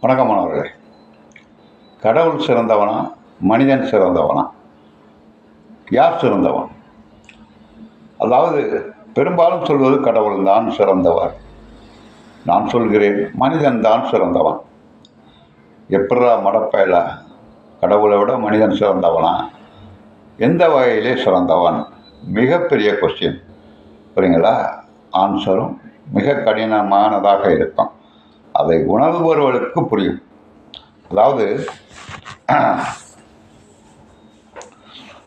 வணக்கம் மாணவர்களே கடவுள் சிறந்தவனா மனிதன் சிறந்தவனா? யார் சிறந்தவன்? அதாவது பெரும்பாலும் சொல்வது கடவுள் தான் சிறந்தவர். நான் சொல்கிறேன் மனிதன் தான் சிறந்தவன். எப்படா மடப்பையில கடவுளை விட மனிதன் சிறந்தவனா? எந்த வகையிலே சிறந்தவன்? மிகப்பெரிய கொஸ்டின் புரியுங்களா? ஆன்சரும் மிக கடினமானதாக இருக்கும். அதை உணர்பவர்களுக்கு புரியும். அதாவது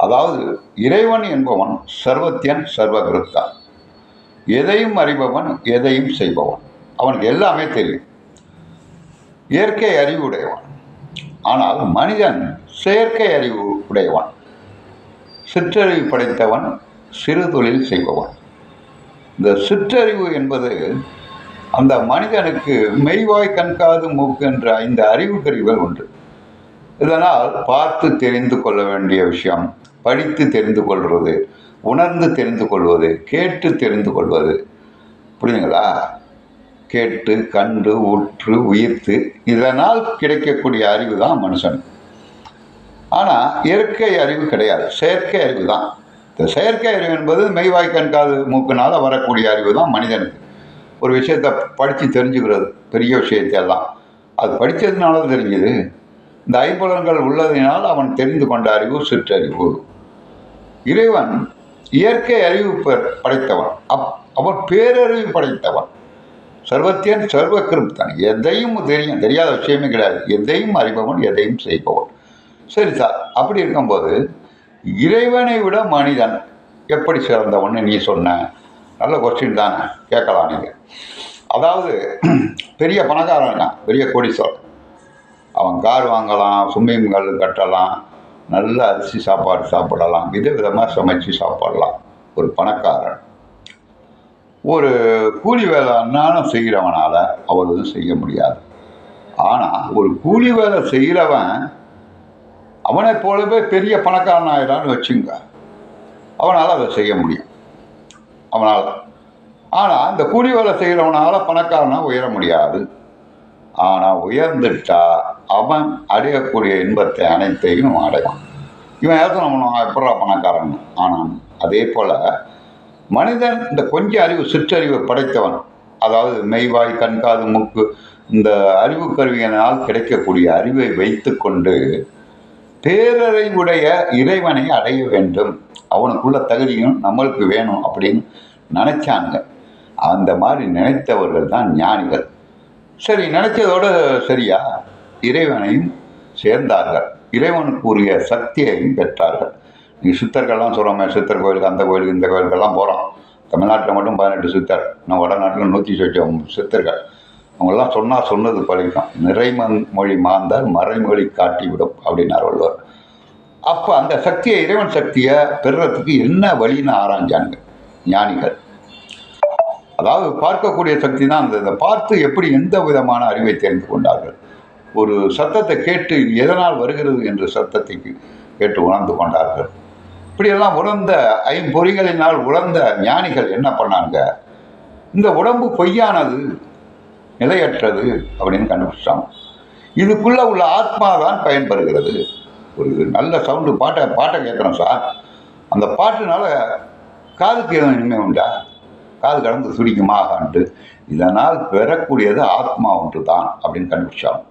அதாவது இறைவன் என்பவன் சர்வத்தியன் சர்வகிருத்தான் எதையும் அறிபவன் எதையும் செய்பவன். அவனுக்கு எல்லாமே தெரியும். இயற்கை அறிவு உடையவன் ஆனால் மனிதன் செயற்கை அறிவு உடையவன். சிற்றறிவு படைத்தவன் சிறு தொழில் செய்பவன். இந்த சிற்றறிவு என்பது அந்த மனிதனுக்கு மெய்வாய் கண்காது மூக்கு என்ற ஐந்து அறிவு பிரிவுகள் உண்டு. இதனால் பார்த்து தெரிந்து கொள்ள வேண்டிய விஷயம் படித்து தெரிந்து கொள்வது உணர்ந்து தெரிந்து கொள்வது கேட்டு தெரிந்து கொள்வது. புரியுதுங்களா? கேட்டு கண்டு உற்று உயிர்த்து இதனால் கிடைக்கக்கூடிய அறிவு தான் மனுஷன். ஆனால் இயற்கை அறிவு கிடையாது. செயற்கை அறிவு தான். இந்த செயற்கை அறிவு என்பது மெய்வாய் கண்காது மூக்கினால் வரக்கூடிய அறிவு தான் மனிதனுக்கு. ஒரு விஷயத்தை படித்து தெரிஞ்சுக்கிறது பெரிய விஷயத்தை எல்லாம் அது படித்ததுனால தெரிஞ்சுது. இந்த ஐம்புலன்கள் உள்ளதினால் அவன் தெரிந்து கொண்ட அறிவு சிற்றறிவு. இறைவன் இயற்கை அறிவு படைத்தவன். அப் அவன் பேரறிவு படைத்தவன். சர்வத்தியன் சர்வகிருப்தான் எதையும் தெரியும் தெரியாத விஷயமே கிடையாது. எதையும் அறிபவன் எதையும் செய்பவன். சரி சார் அப்படி இருக்கும்போது இறைவனை விட மனிதன் எப்படி சிறந்தவன் நீ சொன்ன? நல்ல கொஸ்டின் தானே. கேட்கலாம் நீங்கள் அதாவது பெரிய பணக்காரன் இருக்கான். பெரிய கோடீஸ்வரன். அவன் கார் வாங்கலாம் ஸ்விம்மிங் பூல் கட்டலாம். நல்ல அரிசி சாப்பாடு சாப்பிடலாம். விதவிதமாக சமைச்சு சாப்பிடலாம். ஒரு பணக்காரன். ஒரு கூலி வேலை செய்கிறவனால் அவள் எதுவும் செய்ய முடியாது. ஆனால் ஒரு கூலி வேலை செய்கிறவன் அவனை போலவே பெரிய பணக்காரன் ஆயிடான்னு வச்சுங்க. அவனால் அதை செய்ய முடியும். அவனால் ஆனால் இந்த கூலி வேலை செய்கிறவனால் பணக்காரனாக உயர முடியாது. ஆனால் உயர்ந்துட்டா அவன் அடையக்கூடிய இன்பத்தை அனைத்தையும் அடைவான். இவன் ஏற்றணும் எப்படா பணக்காரன் ஆனான். அதே போல் மனிதன் இந்த கொஞ்ச அறிவு சிற்றறிவு படைத்தவன். அதாவது மெய்வாய் கண்காது மூக்கு இந்த அறிவு கருவியினால் கிடைக்கக்கூடிய அறிவை வைத்துக்கொண்டு பேரறிவுடைய இறைவனை அடைய வேண்டும். அவனுக்குள்ள தகுதியும் நம்மளுக்கு வேணும் அப்படின்னு நினச்சாங்க அந்த மாதிரி நினைத்தவர்கள் தான் ஞானிகள். சரி நினைச்சதோடு சரியா? இறைவனையும் சேர்ந்தார்கள். இறைவனுக்கு உரிய சக்தியையும் பெற்றார்கள். நீ சித்தர்கள்லாம் சொல்கிறோமே சித்தர் கோயிலுக்கு அந்த கோயிலுக்கு இந்த கோயிலுக்கெல்லாம் போகிறோம் தமிழ்நாட்டில் மட்டும் பதினெட்டு சித்தர். நம்ம வடநாட்டில் நூற்றி சொச்சம் சித்தர்கள். அவங்கெல்லாம் சொன்னால் சொன்னது பழிக்கும் நிறைமன் மொழி மாந்தார் மறைமொழி காட்டிவிடும் அப்படின்னார் வள்ளுவர். அப்போ அந்த சக்தியை இறைவன் சக்தியை பெறுறதுக்கு என்ன வழின்னு ஆராய்ஞ்சாங்க ஞானிகள். அதாவது பார்க்கக்கூடிய சக்தி தான் அந்த பார்த்து எப்படி எந்த விதமான அறிவை தெரிந்து கொண்டார்கள்? ஒரு சத்தத்தை கேட்டு இது எதனால் வருகிறது என்ற சத்தத்தை கேட்டு உணர்ந்து கொண்டார்கள். இப்படியெல்லாம் உணர்ந்த ஐம்பொறிகளினால் உணர்ந்த ஞானிகள் என்ன பண்ணாங்க இந்த உடம்பு பொய்யானது. நிலையற்றது அப்படின்னு கண்டுபிடிச்சாங்க இதுக்குள்ள உள்ள ஆத்மா தான் பயன்படுகிறது. ஒரு நல்ல சவுண்டு பாட்டை பாட்டை கேட்குறோம் சார். அந்த பாட்டுனால காதுக்கு எதுவும் இனிமே உண்டா? காது கடந்து துடிக்குமாகான்ட்டு இதனால் பெறக்கூடியது ஆத்மா ஒன்று தான் அப்படின்னு கண்டுபிடிச்சாலும்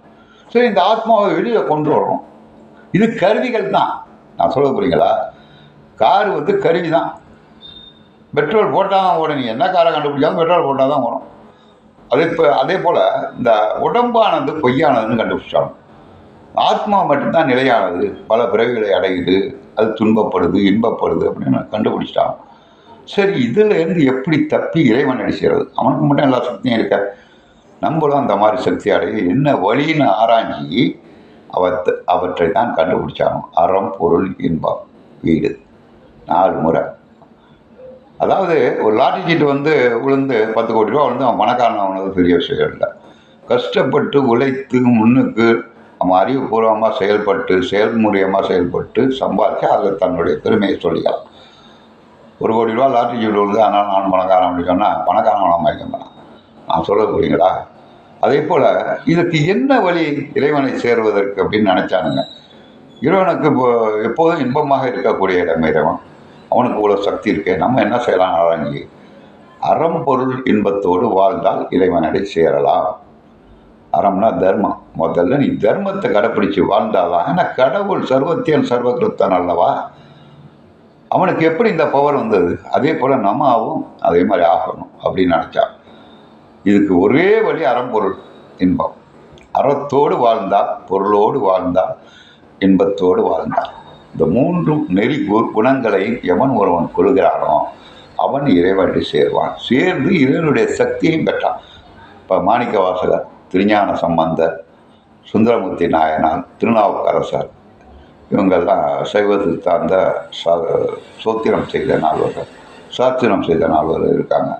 சரி இந்த ஆத்மாவை வெளியில் கொண்டு வரோம் இது கருவிகள் தான். நான் சொல்ல போறீங்களா கார் வந்து கருவி தான் பெட்ரோல் போட்டால் தான் ஓடும். நீ என்ன காரை கண்டுபிடிச்சாலும் பெட்ரோல் போட்டால் தான் ஓடும். அதே இப்போ அதே போல் இந்த உடம்பானது பொய்யானதுன்னு கண்டுபிடிச்சாலும் ஆத்மா மட்டும்தான் நிலையானது. பல பிறவிகளை அடையுது. அது துன்பப்படுது இன்பப்படுது அப்படின்னு கண்டுபிடிச்சிட்டான் சரி இதுலேருந்து எப்படி தப்பி இறைவன் அடிச்சுறது அவனுக்கு மட்டும் எல்லா சக்தியும் இருக்க? நம்மளும் அந்த மாதிரி சக்தி அடைய என்ன வழின்னு ஆராய்ஞ்சி அவற்றை அவற்றை தான் கண்டுபிடிச்சாங்க. அறம் பொருள் இன்பம் வீடு. நாலு முறை. அதாவது ஒரு லாட்டரி சீட்டு வந்து விழுந்து பத்து கோடி ரூபா விழுந்து அவன் பணக்காரன் ஆனது பெரிய விஷயம் இல்லை. கஷ்டப்பட்டு உழைத்து முன்னுக்கு அவன் அறிவுபூர்வமாக செயல்பட்டு செயல்முறையமாக செயல்பட்டு சம்பாதிச்சு அதில் தன்னுடைய பெருமையை சொல்லிக்கலாம் ஒரு கோடி ரூபா லாட்டரி சீட்டு விழுந்து அதனால் நான் பணக்காரன் அப்படின்னு சொன்னால் பணக்காரன் அவனை மயக்க மாட்டான் நான் சொல்ல புரியுங்களா அதே போல் இதுக்கு என்ன வழி இறைவனை சேர்வதற்கு அப்படின்னு நினச்சானுங்க. இறைவனுக்கு இப்போ எப்போதும் இன்பமாக இருக்கக்கூடிய இடம் இறைவன். அவனுக்கு இவ்வளோ சக்தி இருக்கே நம்ம என்ன செய்யலாம் ஆராய்ச்சி அறம் பொருள் இன்பத்தோடு வாழ்ந்தால் இறைவனடை சேரலாம். அறம்னா தர்மம். முதல்ல நீ தர்மத்தை கடைப்பிடிச்சு வாழ்ந்தாதான். ஏன்னா கடவுள் சர்வத்தியன் சர்வகிருத்தன் அல்லவா? அவனுக்கு எப்படி இந்த பவர் வந்தது? அதே போல் நம்ம ஆகும் அதே மாதிரி ஆகணும் அப்படின்னு நினச்சான் இதுக்கு ஒரே வழி அறம்பொருள் இன்பம். அறத்தோடு வாழ்ந்தால் பொருளோடு வாழ்ந்தால் இன்பத்தோடு வாழ்ந்தால். இந்த மூன்று நெறி குணங்களையும் எவன் ஒருவன் கொள்கிறானோ அவன் இறைவனை சேர்வான். சேர்ந்து இறைவனுடைய சக்தியையும் பெற்றான். இப்போ மாணிக்க வாசகர் திருஞான சம்பந்தர் சுந்தரமூர்த்தி நாயனார் திருநாவுக்கரசர் இவங்கெல்லாம் சைவத்துக்கு சித்தாந்த ச சோத்திரம் செய்த நால்வர்கள் சாத்திரம் செய்த நால்வர்கள் இருக்காங்க.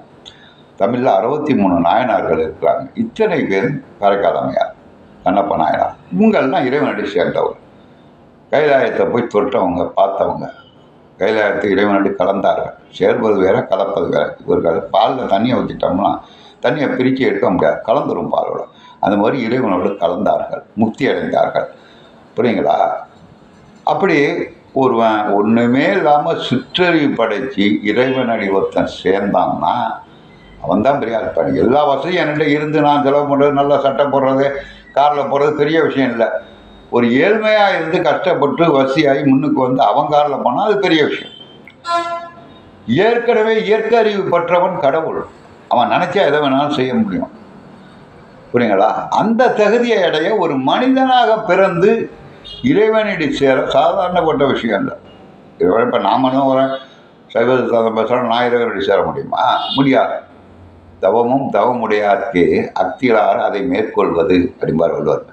தமிழில் அறுபத்தி மூணு நாயனார்கள் இருக்கிறாங்க. இத்தனை பேர் காரைக்காலமையார் கண்ணப்ப நாயனார் இவங்கெல்லாம் இறைவனடி சேர்ந்தவர் கைலாயத்தை போய் தொட்டவங்க பார்த்தவங்க. கைலாயத்தை இறைவனடி கலந்தார்கள். சேர்வது வேற கலப்பது வேற. இவர்கள் பாலில் தண்ணியை ஊற்றிட்டோம்னா தண்ணியை பிரித்து எடுக்க முடியாது. கலந்துரும் பாலோட. அந்த மாதிரி இறைவனோடு கலந்தார்கள். முக்தி அடைந்தார்கள். புரியுங்களா? அப்படி ஒருவன் ஒன்றுமே இல்லாமல் சுற்றறிவு படைத்து இறைவனடி ஒருத்தன் சேர்ந்தான்னா அவன் தான் பெரிய ஆள் பண்ணி எல்லா வசதியும் என்கிட்ட இருந்து நான் செலவு பண்ணுறது நல்லா சட்டை போடுறது காரில் போகிறது பெரிய விஷயம் இல்லை. ஒரு ஏழ்மையாக இருந்து கஷ்டப்பட்டு வசதியாகி முன்னுக்கு வந்து அவங்க காரில் போனால் அது பெரிய விஷயம். ஏற்கனவே இயற்கை அறிவு பெற்றவன் கடவுள். அவன் நினச்சா எதை வேணாலும் செய்ய முடியும். புரியுங்களா? அந்த தகுதியை அடைய ஒரு மனிதனாக பிறந்து இறைவனடி சேர சாதாரணப்பட்ட விஷயம் இல்லை இப்போ நாமளும் ஒரு சைவ சாதம் பேசுகிறோம் நான் இறைவனடி சேர முடியுமா? முடியாது. தவமும் தவமுடையாருக்கு அக்திலார் அதை மேற்கொள்வது அப்படிம்பார் வள்ளுவர்.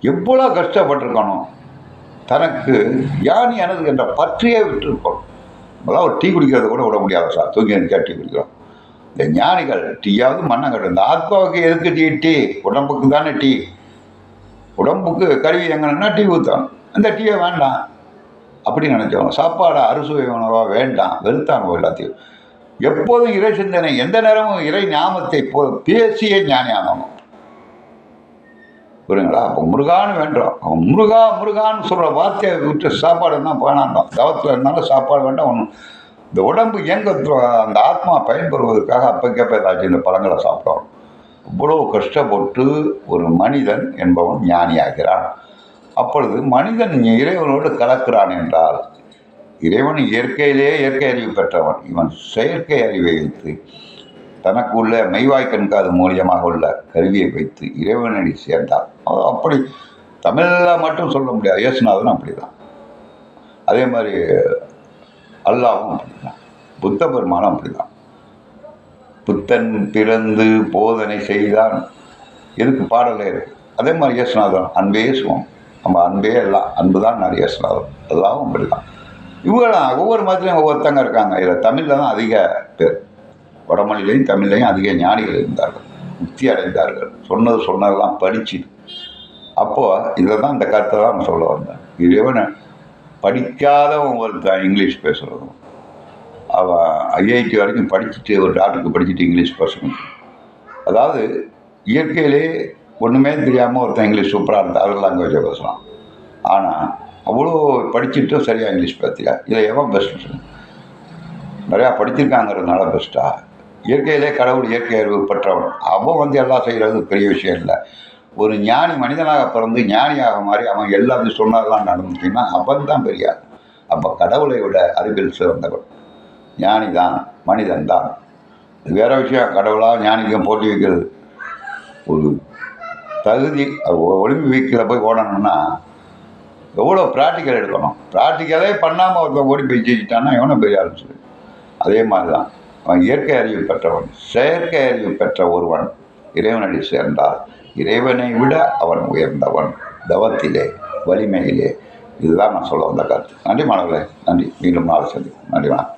எவ்வளோ கஷ்டப்பட்டிருக்கணும் தனக்கு யானி எனது என்ற பற்றியே விட்டுருக்கணும் நம்மளாம் ஒரு டீ குடிக்கிறத கூட விட முடியாது சார். தூங்கி நினைச்சா டீ குடிக்கிறோம். இந்த ஞானிகள் டீயாவது மண்ணங்கட்டு இந்த ஆத்மாவுக்கு எதுக்கு டீ? டீ. உடம்புக்கு தானே டீ. உடம்புக்கு கருவி எங்கன்னா டீ ஊற்றணும் அந்த டீயை வேண்டாம். அப்படி நினச்சவங்க சாப்பாடு அறுசுவை உணவாக வேண்டாம். வெறுத்தாங்க எல்லாத்தையும். எப்போதும் இறை சிந்தனை எந்த நேரமும் இறை ஞாபகத்தை போ பேசியே ஞானியானவங்க. புரியுங்களா அப்போ முருகான்னு வேண்டாம் அவன் முருகா முருகான்னு சொல்கிற வார்த்தையை விட்டு சாப்பாடு தான் வேணாண்டோம் தவத்தில் இருந்தாலும் சாப்பாடு வேண்டாம் ஒன்று இந்த உடம்பு எங்க அந்த ஆத்மா பயன்பெறுவதற்காக அப்பக்கப்போ ஏதாச்சும் இந்த பழங்களை சாப்பிடும் இவ்வளோ கஷ்டப்பட்டு ஒரு மனிதன் என்பவன் ஞானியாகிறான். அப்பொழுது மனிதன் இறைவனோடு கலக்கிறான் என்றால் இறைவன் இயற்கையிலேயே இயற்கை அறிவு பெற்றவன். இவன் செயற்கை அறிவை வைத்து தனக்குள்ள மெய்வாய் கண்காது மூலியமாக உள்ள கருவியை வைத்து இறைவனடி சேர்ந்தார். அப்படி தமிழில் மட்டும் சொல்ல முடியாது. இயேசுநாதன் அப்படிதான். அதே மாதிரி அல்லாவும் அப்படிதான். புத்த பெருமானும் அப்படிதான். புத்தன் பிறந்து போதனை செய்தான். எதுக்கு பாடலே இருக்கு அதே மாதிரி இயேசுநாதன் அன்பே சுவம் நம்ம அன்பே எல்லாம் அன்பு தான் நிறைய இயேசுநாதன் எல்லாவும் அப்படிதான். இவங்களாம் ஒவ்வொரு மதத்துலையும் ஒவ்வொருத்தங்க இருக்காங்க. இதில் தமிழில் தான் அதிக பேர். வடமொழியிலையும் தமிழ்லையும் அதிக ஞானிகள் இருந்தார்கள் முக்தி அடைந்தார்கள் சொன்னது சொன்னதெல்லாம் படிச்சு. அப்போது இதை தான் இந்த கருத்தை தான் நான் சொல்ல வந்தேன். இறைவன் படிக்காதவன் ஒருத்தன் இங்கிலீஷ் பேசுகிறதும் அவன் ஐஐடி வரைக்கும் படிச்சுட்டு ஒரு டாக்டருக்கு படிச்சுட்டு இங்கிலீஷ் பேசணும். அதாவது இயற்கையிலே ஒன்றுமே தெரியாமல் ஒருத்தன் இங்கிலீஷ் சூப்பராக இருந்தால் அதர் லாங்குவேஜை பேசலாம். ஆனால் அவ்வளோ படிச்சுட்டும் சரியாக இங்கிலீஷ் பேசியா இதை எவன் பெஸ்ட்டு நிறையா படிச்சிருக்காங்கிறதுனால பெஸ்ட்டாக இயற்கையிலே கடவுள் இயற்கை அறிவு பெற்றவன். அவன் வந்து எல்லாம் செய்கிறது பெரிய விஷயம் இல்லை. ஒரு ஞானி மனிதனாக பிறந்து ஞானியாக மாறி அவன் எல்லாத்தையும் சொன்னதெல்லாம் நடந்துச்சுன்னா அவன் தான் பெரியார். அப்போ கடவுளை விட அறிவில் சிறந்தவன். ஞானி தான் மனிதன் தான் இது வேற விஷயம். கடவுளாக ஞானிக்கும் போட்டி வைக்கிறது. ஒரு தகுதி ஒலிம்பிக்கில் போய் ஓடணும்னா எவ்வளோ ப்ராக்டிக்கல் எடுக்கணும். ப்ராக்டிக்கலே பண்ணாமல் ஒருத்தன் ஓடி போய் ஜெயிச்சிட்டான்னா எவனும் பெரிய ஆரம்பிச்சு அதே மாதிரி தான் அவன் இயற்கை அறிவு பெற்றவன் செயற்கை அறிவு பெற்ற ஒருவன் இறைவனடி சேர்ந்தால் இறைவனை விட அவன் உயர்ந்தவன். தவத்திலே வலிமையிலே. இதுதான் நான் சொல்ல வந்த கருத்து. நன்றி மாணவர்களே. நன்றி. மீண்டும் நாளை சந்திப்போம். நன்றி வணக்கம்.